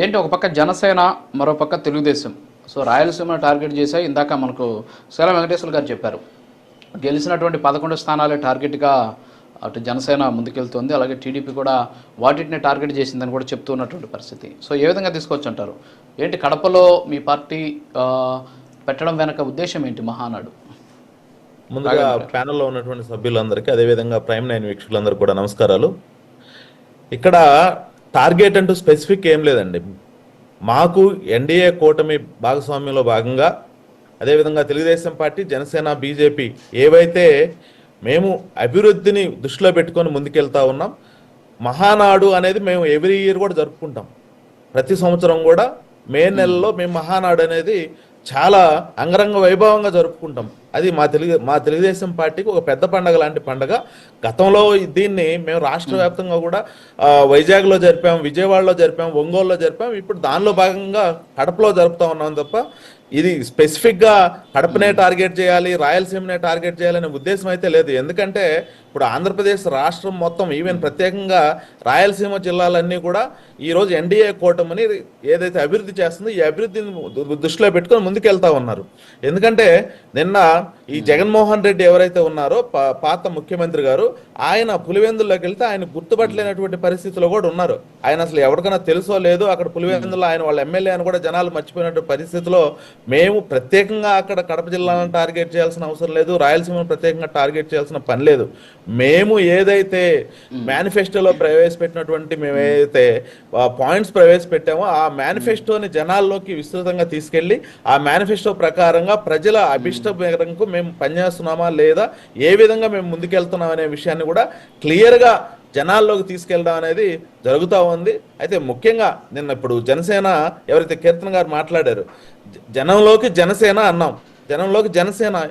ఏంటి ఒక పక్క జనసేన మరో పక్క తెలుగుదేశం. సో రాయలసీమ టార్గెట్ చేశాయి ఇందాక మనకు శీల వెంకటేశ్వర గారు చెప్పారు. గెలిచినటువంటి పదకొండు స్థానాలే టార్గెట్గా అటు జనసేన ముందుకెళ్తుంది అలాగే టీడీపీ కూడా వాటిని టార్గెట్ చేసిందని కూడా చెప్తూ ఉన్నటువంటి పరిస్థితి. సో ఏ విధంగా తీసుకోవచ్చు అంటారు ఏంటి కడపలో మీ పార్టీ పెట్టడం వెనక ఉద్దేశం ఏంటి మహానాడు? ముందుగా ప్యానెల్లో ఉన్నటువంటి సభ్యులందరికీ అదేవిధంగా ప్రైమ్ నైన్ వీక్షకులందరికీ కూడా నమస్కారాలు. ఇక్కడ టార్గెట్ అంటూ స్పెసిఫిక్ ఏం లేదండి. మాకు ఎన్డీఏ కూటమి భాగస్వామ్యంలో భాగంగా అదేవిధంగా తెలుగుదేశం పార్టీ జనసేన బీజేపీ ఏవైతే మేము అభివృద్ధిని దృష్టిలో పెట్టుకొని ముందుకెళ్తా ఉన్నాం మహానాడు అనేది మేము ఎవ్రీ ఇయర్ కూడా జరుపుకుంటాం. ప్రతి సంవత్సరం కూడా మే నెలలో మేము. మహానాడు అనేది చాలా అంగరంగ వైభవంగా జరుపుకుంటాం. అది మా తెలుగు మా తెలుగుదేశం పార్టీకి ఒక పెద్ద పండగ లాంటి పండగ. గతంలో దీన్ని మేము రాష్ట్ర వ్యాప్తంగా కూడా వైజాగ్లో జరిపాం విజయవాడలో జరిపాం ఒంగోలులో జరిపాం. ఇప్పుడు దానిలో భాగంగా కడపలో జరుపుతా ఉన్నాం తప్ప ఇది స్పెసిఫిక్గా కడపనే టార్గెట్ చేయాలి రాయలసీమనే టార్గెట్ చేయాలనే ఉద్దేశం అయితే లేదు. ఎందుకంటే ఇప్పుడు ఆంధ్రప్రదేశ్ రాష్ట్రం మొత్తం ఈవెన్ ప్రత్యేకంగా రాయలసీమ జిల్లాలన్నీ కూడా ఈరోజు ఎన్డీఏ కూటమిని ఏదైతే అభివృద్ధి చేస్తుందో ఈ అభివృద్ధిని దృష్టిలో పెట్టుకొని ముందుకెళ్తా ఉన్నారు. ఎందుకంటే నిన్న ఈ జగన్మోహన్ రెడ్డి ఎవరైతే ఉన్నారో పాత ముఖ్యమంత్రి గారు ఆయన పులివెందుల్లోకి వెళ్తే ఆయన గుర్తుపట్టలేనటువంటి పరిస్థితిలో కూడా ఉన్నారు. ఆయన అసలు ఎవరికైనా తెలుసో లేదో అక్కడ పులివెందులో ఆయన వాళ్ళ ఎమ్మెల్యే అని కూడా జనాలు మర్చిపోయినటువంటి పరిస్థితిలో మేము ప్రత్యేకంగా అక్కడ కడప జిల్లాలను టార్గెట్ చేయాల్సిన అవసరం లేదు రాయలసీమను ప్రత్యేకంగా టార్గెట్ చేయాల్సిన పని లేదు. మేము ఏదైతే మేనిఫెస్టోలో ప్రవేశపెట్టినటువంటి మేము ఏదైతే పాయింట్స్ ప్రవేశపెట్టామో ఆ మేనిఫెస్టోని జనాల్లోకి విస్తృతంగా తీసుకెళ్ళి ఆ మేనిఫెస్టో ప్రకారంగా ప్రజల అభిష్ట మేరకు మేము పనిచేస్తున్నామా లేదా ఏ విధంగా మేము ముందుకెళ్తున్నాం అనే విషయాన్ని కూడా క్లియర్గా జనాల్లోకి తీసుకెళ్ళడం అనేది జరుగుతూ ఉంది. అయితే ముఖ్యంగా నిన్న ఇప్పుడు జనసేన ఎవరైతే కీర్తన గారు మాట్లాడారు జ- జనంలోకి జనసేన అన్నాం. జనంలోకి జనసేన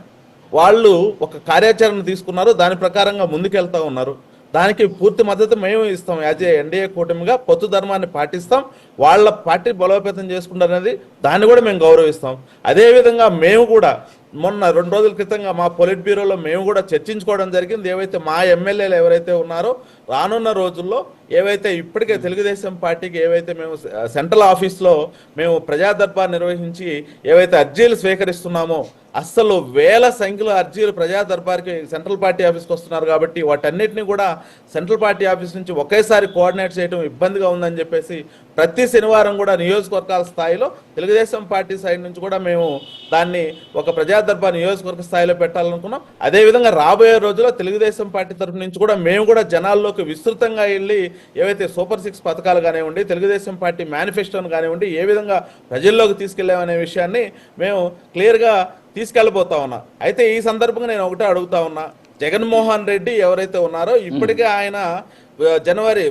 వాళ్ళు ఒక కార్యాచరణ తీసుకున్నారు. దాని ప్రకారంగా ముందుకెళ్తా ఉన్నారు. దానికి పూర్తి మద్దతు మేము ఇస్తాం. యాజ్ ఏ ఎన్డీఏ కూటమిగా పొత్తు ధర్మాన్ని పాటిస్తాం. వాళ్ళ పార్టీ బలోపేతం చేసుకుంటారు అనేది దాన్ని కూడా మేము గౌరవిస్తాం. అదేవిధంగా మేము కూడా మొన్న రెండు రోజుల క్రితంగా మా పొలిట్ బ్యూరోలో మేము కూడా చర్చించుకోవడం జరిగింది. ఏవైతే మా ఎమ్మెల్యేలు ఎవరైతే ఉన్నారో రానున్న రోజుల్లో ఏవైతే ఇప్పటికే తెలుగుదేశం పార్టీకి ఏవైతే మేము సెంట్రల్ ఆఫీస్లో మేము ప్రజా దర్బార్ నిర్వహించి ఏవైతే అర్జీలు స్వీకరిస్తున్నామో అస్సలు వేల సంఖ్యలో అర్జీలు ప్రజా దర్బార్కి సెంట్రల్ పార్టీ ఆఫీస్కి వస్తున్నారు కాబట్టి వాటన్నిటిని కూడా సెంట్రల్ పార్టీ ఆఫీస్ నుంచి ఒకేసారి కోఆర్డినేట్ చేయడం ఇబ్బందిగా ఉందని చెప్పేసి ప్రతి శనివారం కూడా నియోజకవర్గాల స్థాయిలో తెలుగుదేశం పార్టీ సైడ్ నుంచి కూడా మేము దాన్ని ఒక ప్రజా దర్బార్ నియోజకవర్గ స్థాయిలో పెట్టాలనుకున్నాం. అదేవిధంగా రాబోయే రోజుల్లో తెలుగుదేశం పార్టీ తరఫు నుంచి కూడా మేము కూడా జనాల్లోకి విస్తృతంగా వెళ్ళి ఏవైతే సూపర్ సిక్స్ పథకాలు కానివ్వండి తెలుగుదేశం పార్టీ మేనిఫెస్టోను కానివ్వండి ఏ విధంగా ప్రజల్లోకి తీసుకెళ్ళామనే విషయాన్ని మేము క్లియర్గా తీసుకెళ్ళబోతా ఉన్నా. అయితే ఈ సందర్భంగా నేను ఒకటే అడుగుతా ఉన్నా. జగన్మోహన్ రెడ్డి ఎవరైతే ఉన్నారో ఇప్పటికే ఆయన ఆ, జనవరి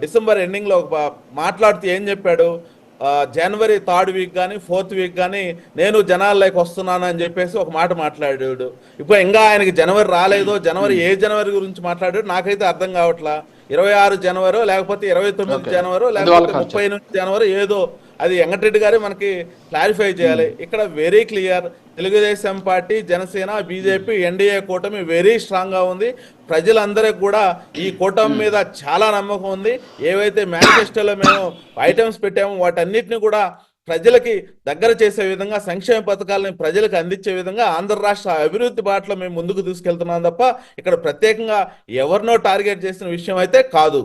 డిసెంబర్ ఎండింగ్లో మాట్లాడుతూ ఏం చెప్పాడు? జనవరి థర్డ్ వీక్ కానీ ఫోర్త్ వీక్ కానీ నేను జనాల్లోకి వస్తున్నాను అని చెప్పేసి ఒక మాట మాట్లాడాడు. ఇప్పుడు ఇంకా ఆయనకి జనవరి రాలేదో జనవరి ఏ జనవరి గురించి మాట్లాడాడు నాకైతే అర్థం కావట్లా. ఇరవై ఆరు జనవరి లేకపోతే ఇరవై తొమ్మిది జనవరి లేకపోతే ముప్పై నుంచి జనవరి ఏదో అది వెంకటరెడ్డి గారే మనకి క్లారిఫై చేయాలి. ఇక్కడ very clear Telugu Desam party Janasena BJP NDA కూటమి వెరీ స్ట్రాంగ్గా ఉంది. ప్రజలందరికీ కూడా ఈ కూటమి మీద చాలా నమ్మకం ఉంది. ఏవైతే మేనిఫెస్టోలో మేము ఐటమ్స్ పెట్టామో వాటన్నిటిని కూడా ప్రజలకి దగ్గర చేసే విధంగా సంక్షేమ పథకాలను ప్రజలకు అందించే విధంగా ఆంధ్ర రాష్ట్ర అభివృద్ధి బాటలో మేము ముందుకు తీసుకెళ్తున్నాం తప్ప ఇక్కడ ప్రత్యేకంగా ఎవరినో టార్గెట్ చేసిన విషయం అయితే కాదు.